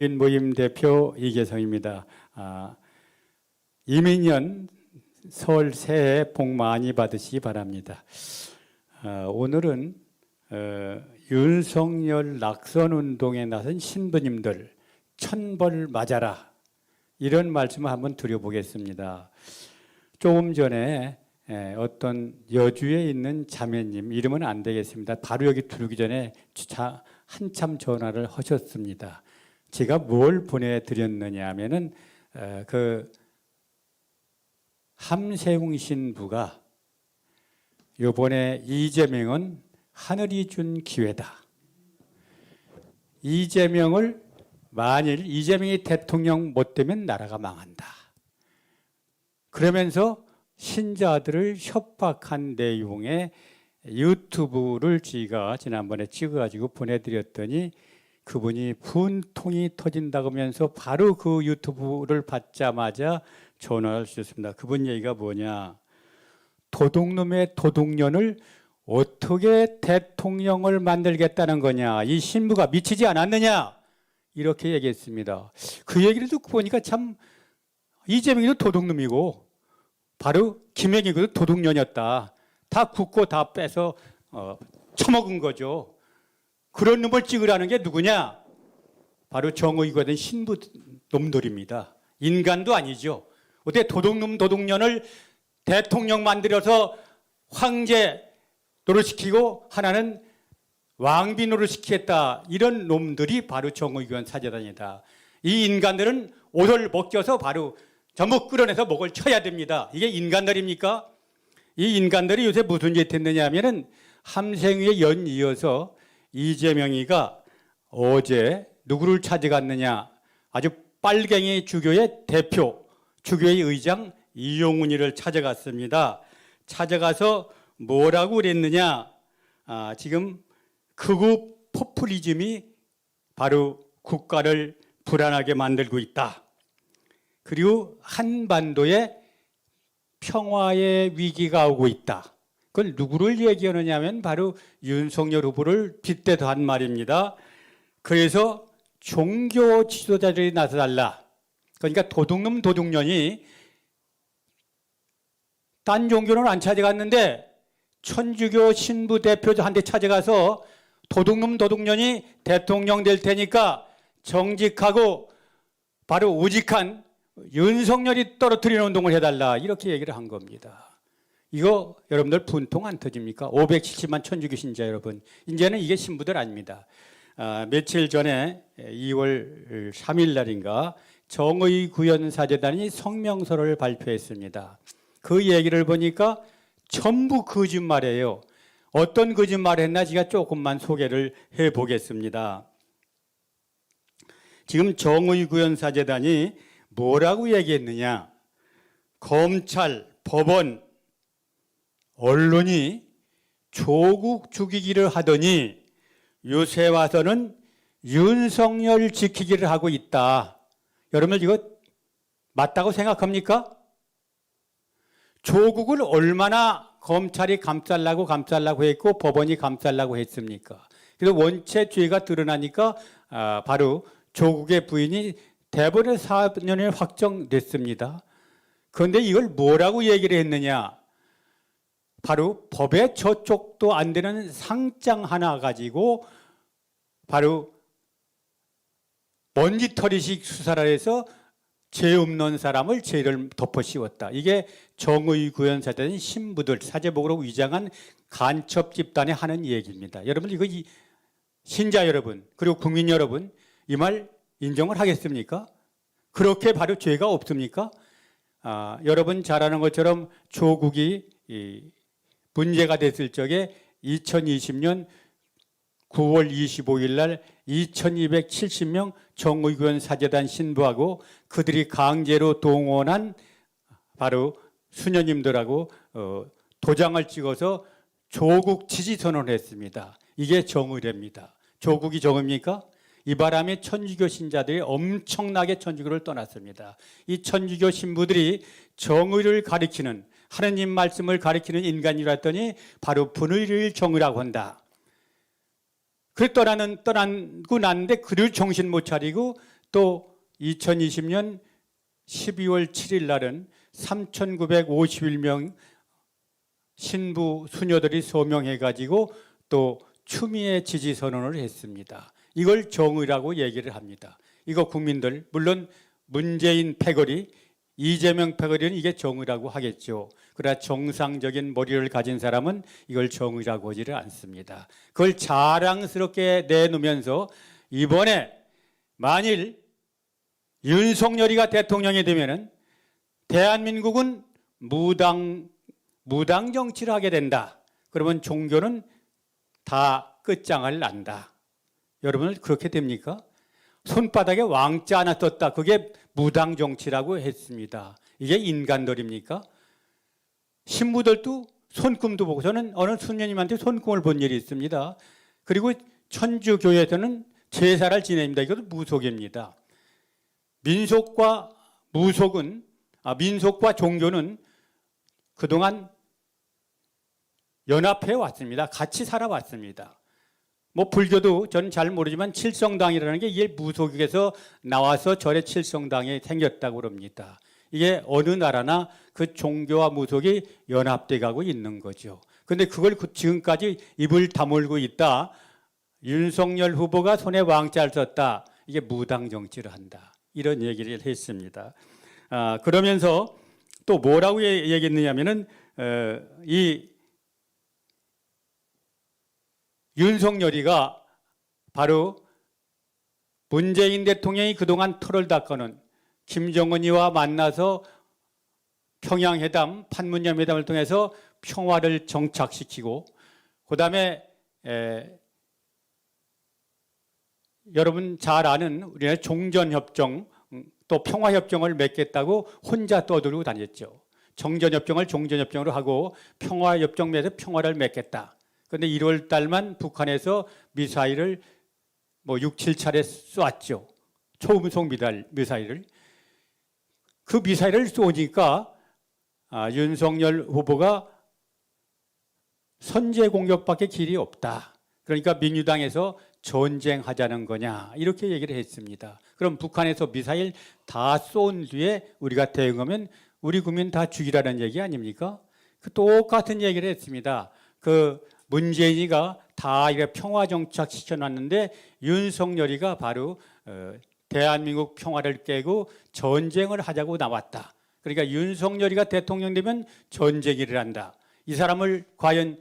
인 모임 대표 이계성입니다. 아, 이민년 설 새해 복 많이 받으시기 바랍니다. 아, 오늘은 어, 윤석열 낙선 운동에 나선 신부님들 천벌 맞아라 이런 말씀을 한번 드려보겠습니다. 조금 전에 에, 어떤 여주에 있는 자매님 이름은 안 되겠습니다. 바로 여기 들기 전에 자, 한참 전화를 하셨습니다. 제가 뭘 보내드렸느냐 하면은 어, 그 함세웅 신부가 요번에 이재명은 하늘이 준 기회다. 이재명을 만일 이재명이 대통령 못 되면 나라가 망한다. 그러면서 신자들을 협박한 내용의 유튜브를 제가 지난번에 찍어가지고 보내드렸더니 그분이 분통이 터진다고 하면서 바로 그 유튜브를 받자마자 전화를 주셨습니다. 그분 얘기가 뭐냐. 도둑놈의 도둑년을 어떻게 대통령을 만들겠다는 거냐. 이 신부가 미치지 않았느냐. 이렇게 얘기했습니다. 그 얘기를 듣고 보니까 참 이재명이도 도둑놈이고 바로 김영희도 도둑년이었다. 다 굳고 다 빼서 어, 처먹은 거죠. 그런 놈을 찍으라는 게 누구냐? 바로 정의가 된 신부 놈들입니다. 인간도 아니죠. 어떻게 도둑놈 도둑년을 대통령 만들어서 황제 노릇시키고 하나는 왕비 노릇시키겠다. 이런 놈들이 바로 정의교원 사제단이다. 이 인간들은 옷을 벗겨서 바로 전부 끌어내서 목을 쳐야 됩니다. 이게 인간들입니까? 이 인간들이 요새 무슨 짓 했느냐 하면은 함생위에 연 이어서 이재명이가 어제 누구를 찾아갔느냐 아주 빨갱이 주교의 대표 주교의 의장 이용훈이를 찾아갔습니다. 찾아가서 뭐라고 그랬느냐 아, 지금 극우 포퓰리즘이 바로 국가를 불안하게 만들고 있다. 그리고 한반도에 평화의 위기가 오고 있다. 그걸 누구를 얘기하느냐면 바로 윤석열 후보를 빗대서 한 말입니다. 그래서 종교 지도자들이 나서달라. 그러니까 도둑놈 도둑년이 딴 종교는 안 찾아갔는데 천주교 신부 대표한테 찾아가서 도둑놈 도둑년이 대통령 될 테니까 정직하고 바로 우직한 윤석열이 떨어뜨리는 운동을 해달라 이렇게 얘기를 한 겁니다. 이거 여러분들 분통 안 터집니까? 570만 천주교 신자 여러분 이제는 이게 신부들 아닙니다. 아, 며칠 전에 2월 3일 날인가 정의구현사재단이 성명서를 발표했습니다. 그 얘기를 보니까 전부 거짓말이에요. 어떤 거짓말을 했나 제가 조금만 소개를 해 보겠습니다. 지금 정의구현사재단이 뭐라고 얘기했느냐? 검찰, 법원, 언론이 조국 죽이기를 하더니 요새 와서는 윤석열 지키기를 하고 있다. 여러분 이거 맞다고 생각합니까? 조국을 얼마나 검찰이 감쌀라고 감쌀라고 했고 법원이 감쌀라고 했습니까? 그래서 원체 죄가 드러나니까 아, 바로 조국의 부인이 대법원 4년에 확정됐습니다. 그런데 이걸 뭐라고 얘기를 했느냐? 바로 법에 저쪽도 안 되는 상장 하나 가지고 바로 먼지털이식 수사를 해서 죄 없는 사람을 죄를 덮어 씌웠다. 이게 정의 구현사된 신부들 사제복으로 위장한 간첩 집단이 하는 얘기입니다. 여러분 이거 이 신자 여러분 그리고 국민 여러분 이 말 인정을 하겠습니까? 그렇게 바로 죄가 없습니까? 아, 여러분 잘 아는 것처럼 조국이 이 문제가 됐을 적에 2020년 9월 25일 날 2270명 정의교원 사재단 신부하고 그들이 강제로 동원한 바로 수녀님들하고 어, 도장을 찍어서 조국 지지 선언을 했습니다. 이게 정의랍니다. 조국이 정의입니까? 이 바람에 천주교 신자들이 엄청나게 천주교를 떠났습니다. 이 천주교 신부들이 정의를 가리키는 하느님 말씀을 가리키는 인간이라 했더니 바로 분의를 정의라고 한다. 그 떠나는 떠나고 났는데 그를 정신 못 차리고 또 2020년 12월 7일 날은 3,951명 신부 수녀들이 소명해 가지고 또 추미애 지지 선언을 했습니다. 이걸 정의라고 얘기를 합니다. 이거 국민들 물론 문재인 패거리 이재명 패거리는 이게 정의라고 하겠죠. 그러나 정상적인 머리를 가진 사람은 이걸 정의라고 하지를 않습니다. 그걸 자랑스럽게 내놓으면서 이번에 만일 윤석열이가 대통령이 되면은 대한민국은 무당 무당 정치를 하게 된다. 그러면 종교는 다 끝장을 난다. 여러분 그렇게 됩니까? 손바닥에 왕자 하나 떴다. 그게 무당 정치라고 했습니다. 이게 인간들입니까? 신부들도 손금도 보고 저는 어느 수녀님한테 손금을 본 일이 있습니다. 그리고 천주교에서는 제사를 지냅니다. 이것도 무속입니다. 민속과 무속은 아, 민속과 종교는 그동안 연합해 왔습니다. 같이 살아왔습니다. 뭐 불교도 저는 잘 모르지만 칠성당이라는 게 이게 무속에서 나와서 절의 칠성당이 생겼다고 그럽니다. 이게 어느 나라나 그 종교와 무속이 연합돼 가고 있는 거죠. 근데 그걸 그- 지금까지 입을 다물고 있다. 윤석열 후보가 손에 왕자를 썼다. 이게 무당 정치를 한다. 이런 얘기를 했습니다. 아, 그러면서 또 뭐라고 얘- 얘기했느냐면은 어, 이 윤석열이가 바로 문재인 대통령이 그동안 털을 닦아놓은 김정은이와 만나서 평양회담, 판문점 회담을 통해서 평화를 정착시키고 그 다음에 에, 여러분 잘 아는 우리나라 종전협정 음, 또 평화협정을 맺겠다고 혼자 떠들고 다녔죠. 정전협정을 종전협정으로 하고 평화협정 맺어 평화를 맺겠다. 그런데 1월 달만 북한에서 미사일을 뭐 6, 7차례 쐈죠. 초음속 미달, 미사일을. 그 미사일을 쏘니까 아, 윤석열 후보가 선제 공격밖에 길이 없다. 그러니까 민주당에서 전쟁하자는 거냐 이렇게 얘기를 했습니다. 그럼 북한에서 미사일 다 쏜 뒤에 우리가 대응하면 우리 국민 다 죽이라는 얘기 아닙니까? 그 똑같은 얘기를 했습니다. 그 문재인이가 다 이렇게 평화 정착 시켜놨는데 윤석열이가 바로 어, 대한민국 평화를 깨고 전쟁을 하자고 나왔다. 그러니까 윤석열이가 대통령 되면 전쟁일을 한다. 이 사람을 과연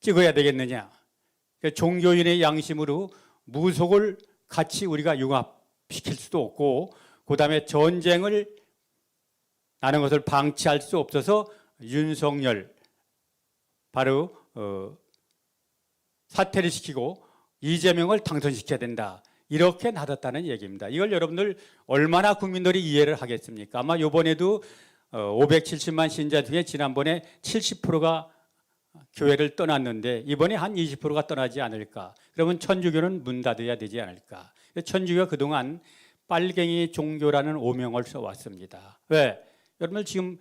찍어야 되겠느냐? 그러니까 종교인의 양심으로 무속을 같이 우리가 융합시킬 수도 없고, 그 다음에 전쟁을 나는 것을 방치할 수 없어서 윤석열 바로 어, 사퇴를 시키고 이재명을 당선시켜야 된다. 이렇게 나섰다는 얘기입니다. 이걸 여러분들 얼마나 국민들이 이해를 하겠습니까? 아마 이번에도 570만 신자 중에 지난번에 70%가 교회를 떠났는데 이번에 한 20%가 떠나지 않을까? 그러면 천주교는 문 닫아야 되지 않을까? 천주교가 그동안 빨갱이 종교라는 오명을 써왔습니다. 왜? 여러분들 지금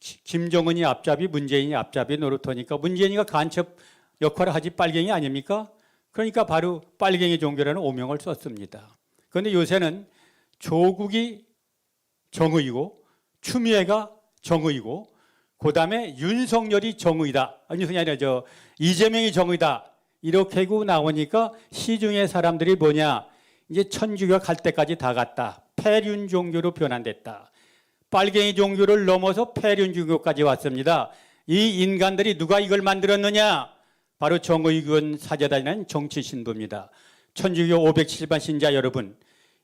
기- 김정은이 앞잡이, 문재인이 앞잡이 노릇하니까 문재인이가 간첩 역할을 하지 빨갱이 아닙니까? 그러니까 바로 빨갱이 종교라는 오명을 썼습니다. 그런데 요새는 조국이 정의이고 추미애가 정의이고 그 다음에 윤석열이 정의다. 아니 윤석열이 아니라 저 이재명이 정의다. 이렇게 하고 나오니까 시중의 사람들이 뭐냐? 이제 천주교가 갈 때까지 다 갔다. 폐륜 종교로 변환됐다. 빨갱이 종교를 넘어서 폐륜 종교까지 왔습니다. 이 인간들이 누가 이걸 만들었느냐? 바로 정의군 사제단이라는 정치 신부입니다. 천주교 570만 신자 여러분,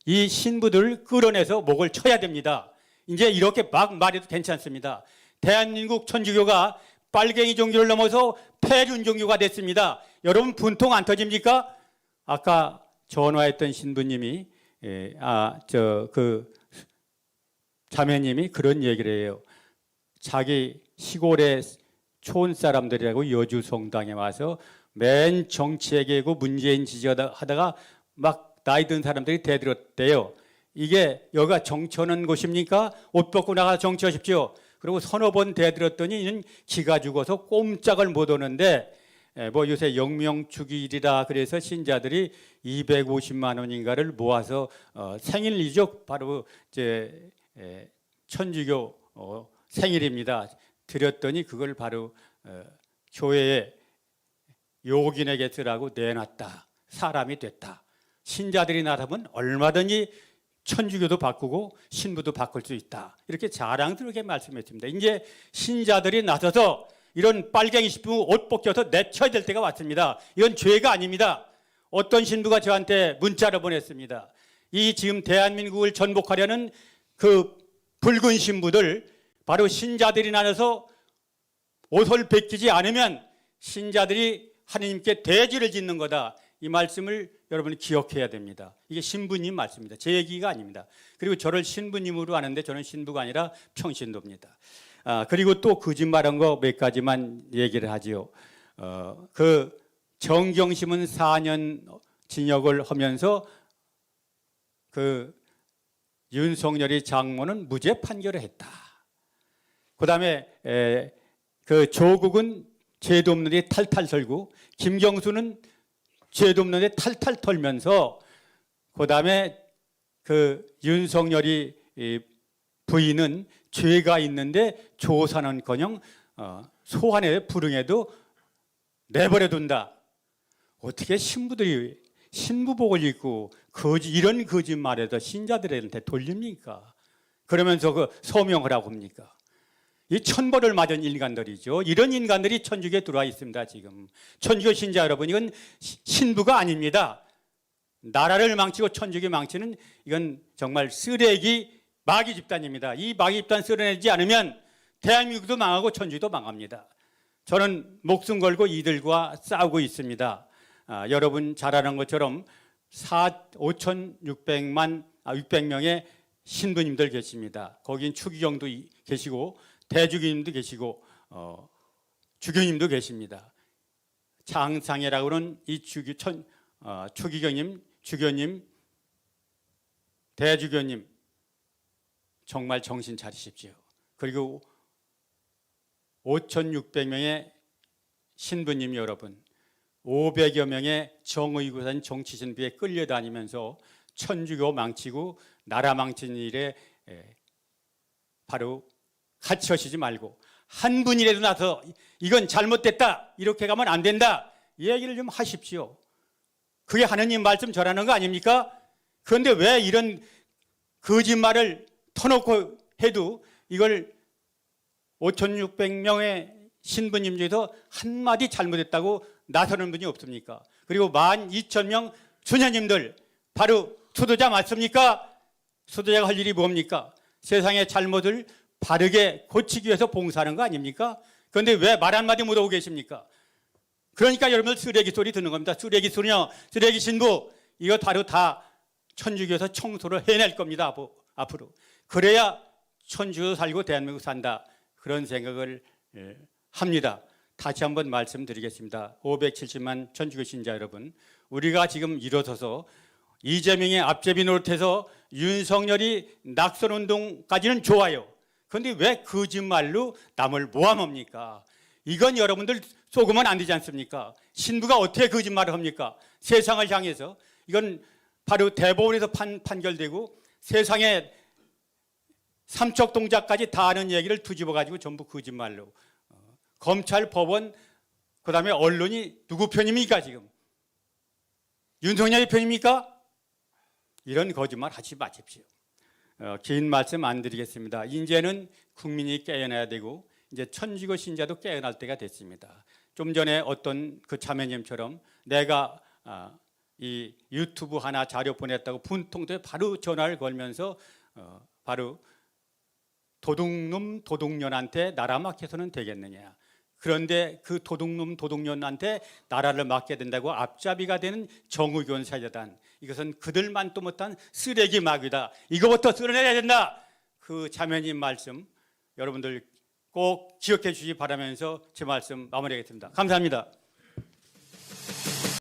이 신부들을 끌어내서 목을 쳐야 됩니다. 이제 이렇게 막 말해도 괜찮습니다. 대한민국 천주교가 빨갱이 종교를 넘어서 폐륜 종교가 됐습니다. 여러분 분통 안 터집니까? 아까 전화했던 신부님이 예, 아저 그 자매님이 그런 얘기를 해요. 자기 시골 의촌 사람들이라고 여주 성당에 와서 맨 정치에게고 문재인 지지하다가 막 나이 든 사람들이 대들었대요. 이게 여기가 정치하는 곳입니까? 옷 벗고 나가 정치하십시오. 그리고 서너 번 대들었더니 기가 죽어서 꼼짝을 못 오는데 예, 뭐 요새 영명축일이라 그래서 신자들이 250만 원인가를 모아서 어, 생일이죠. 바로 이제 에, 천주교 어, 생일입니다. 드렸더니 그걸 바로 어, 교회에 요긴에게 쓰라고 내놨다. 사람이 됐다. 신자들이 나서면 얼마든지 천주교도 바꾸고 신부도 바꿀 수 있다. 이렇게 자랑스럽게 말씀했습니다. 이제 신자들이 나서서 이런 빨갱이 신부 옷 벗겨서 내쳐야 될 때가 왔습니다. 이건 죄가 아닙니다. 어떤 신부가 저한테 문자를 보냈습니다. 이 지금 대한민국을 전복하려는 그 붉은 신부들 바로 신자들이 나눠서 옷을 벗기지 않으면 신자들이 하느님께 대지를 짓는 거다. 이 말씀을 여러분이 기억해야 됩니다. 이게 신부님 말씀입니다. 제 얘기가 아닙니다. 그리고 저를 신부님으로 하는데 저는 신부가 아니라 평신도입니다. 아, 그리고 또 거짓말한 거 몇 가지만 얘기를 하지요. 어, 그 정경심은 4년 징역을 하면서 그 윤석열이 장모는 무죄 판결을 했다. 그 다음에 에, 그 조국은 죄도 없는 데 탈탈 털고 김경수는 죄도 없는 데 탈탈 털면서 그 다음에 그 윤석열이 이 부인은 죄가 있는데 조사는커녕 어, 소환에 불응해도 내버려 둔다. 어떻게 신부들이 신부복을 입고 거짓 이런 거짓말에서 신자들한테 돌립니까? 그러면서 그 서명하라고 합니까? 이 천벌을 맞은 인간들이죠. 이런 인간들이 천주교에 들어와 있습니다. 지금 천주교 신자 여러분 이건 시- 신부가 아닙니다. 나라를 망치고 천주교 망치는 이건 정말 쓰레기 마귀 집단입니다. 이 마귀 집단 쓸어내지 않으면 대한민국도 망하고 천주도 망합니다. 저는 목숨 걸고 이들과 싸우고 있습니다. 아, 여러분 잘 아는 것처럼 4, 5,600만 아, 600명의 신부님들 계십니다. 거긴 추기경도 이- 계시고 대주교님도 계시고 어, 주교님도 계십니다. 장상회라고는 이 주교 천 어, 추기경님, 주교님, 대주교님 정말 정신 차리십시오. 그리고 5,600명의 신부님 여러분, 500여 명의 정의구산 정치 신부에 끌려다니면서 천주교 망치고 나라 망친 일에 에, 바로 같이 하시지 말고 한 분이라도 나서 이건 잘못됐다 이렇게 가면 안 된다 이 얘기를 좀 하십시오. 그게 하느님 말씀 전하는 거 아닙니까? 그런데 왜 이런 거짓말을 터놓고 해도 이걸 5,600명의 신부님 중에서 한마디 잘못했다고 나서는 분이 없습니까? 그리고 12,000명 수녀님들 바로 수도자 맞습니까? 수도자가 할 일이 뭡니까? 세상의 잘못을 바르게 고치기 위해서 봉사하는 거 아닙니까? 그런데 왜 말 한마디 못하고 계십니까? 그러니까 여러분들 쓰레기 소리 듣는 겁니다. 쓰레기 소리냐, 쓰레기 신부 이거 바로 다 천주교에서 청소를 해낼 겁니다. 앞으로. 그래야 천주교 살고 대한민국 산다. 그런 생각을 예, 합니다. 다시 한번 말씀드리겠습니다. 570만 천주교 신자 여러분, 우리가 지금 일어서서 이재명의 앞제비 노릇해서 윤석열이 낙선 운동까지는 좋아요. 그런데 왜 거짓말로 남을 모함합니까? 이건 여러분들 속으면 안 되지 않습니까? 신부가 어떻게 거짓말을 합니까? 세상을 향해서 이건 바로 대법원에서 판, 판결되고 세상에 삼척 동작까지 다 아는 얘기를 뒤집어 가지고 전부 거짓말로 어, 검찰, 법원, 그다음에 언론이 누구 편입니까 지금? 윤석열이 편입니까? 이런 거짓말 하지 마십시오. 어, 긴 말씀 안 드리겠습니다. 이제는 국민이 깨어나야 되고 이제 천주교 신자도 깨어날 때가 됐습니다. 좀 전에 어떤 그 자매님처럼 내가 아, 이 유튜브 하나 자료 보냈다고 분통도에 바로 전화를 걸면서 어, 바로 도둑놈 도둑년한테 나라 맡겨서는 되겠느냐. 그런데 그 도둑놈 도둑년한테 나라를 맡게 된다고 앞잡이가 되는 정의교원 사제단 이것은 그들만 또 못한 쓰레기 마귀다. 이거부터 쓸어내야 된다. 그 자매님 말씀 여러분들 꼭 기억해 주시기 바라면서 제 말씀 마무리하겠습니다. 감사합니다.